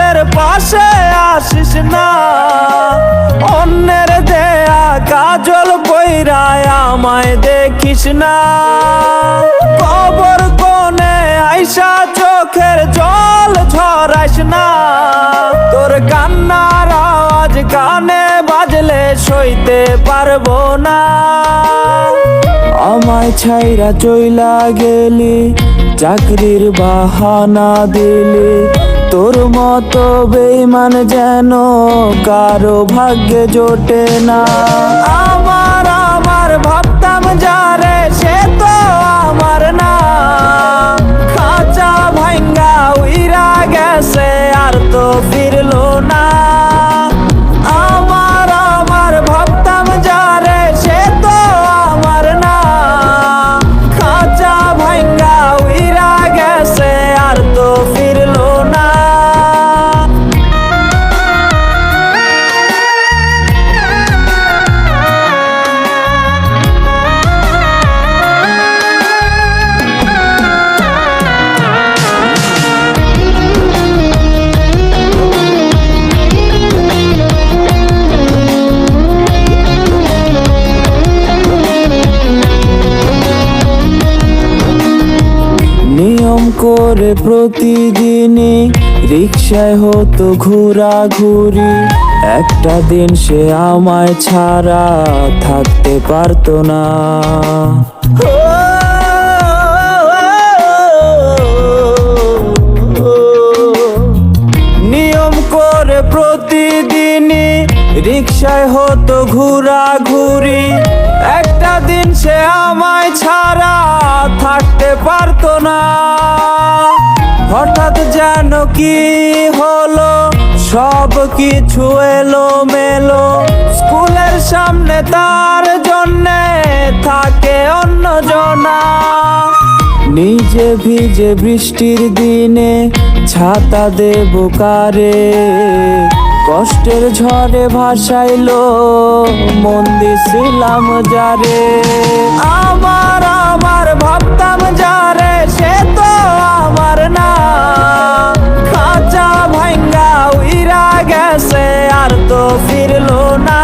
মানুষের পাশে আসিস না। অন্যের দেয়া কাজল বৈরায় আমায় দেখিস না। কবর কোনে আইসা চোখের জল ঝরাইস না। তোর কান্নার আওয়াজ কানে বাজলে সইতে পারব না। আমায় ছাইরা চইলা গেলি, চাকরির বাহানা দিলি। তোর মতো বেইমান যেন কারও ভাগ্যে জোটে না। করে প্রতিদিনই রিক্সায় হতো ঘোরাঘুরি। একটা দিন সে আমায় ছাড়া থাকতে পারতো না। নিয়ম করে প্রতিদিনই রিক্সায় হতো ঘোরাঘুরি। একটা দিন সে আমায় ছাড়া থাকতে পারতো না। হঠাৎ যেন কি হলো? সব কিছু এলো মেলো স্কুলের সামনে তার জন্যে থাকে অন্য জনা নিজে ভিজে বৃষ্টির দিনে ছাতা দেব কারে? কষ্টের ঝড়ে ভাসাইলো, মন দিছিলাম যারে। আমার গেছে আর তো ফিরলো না।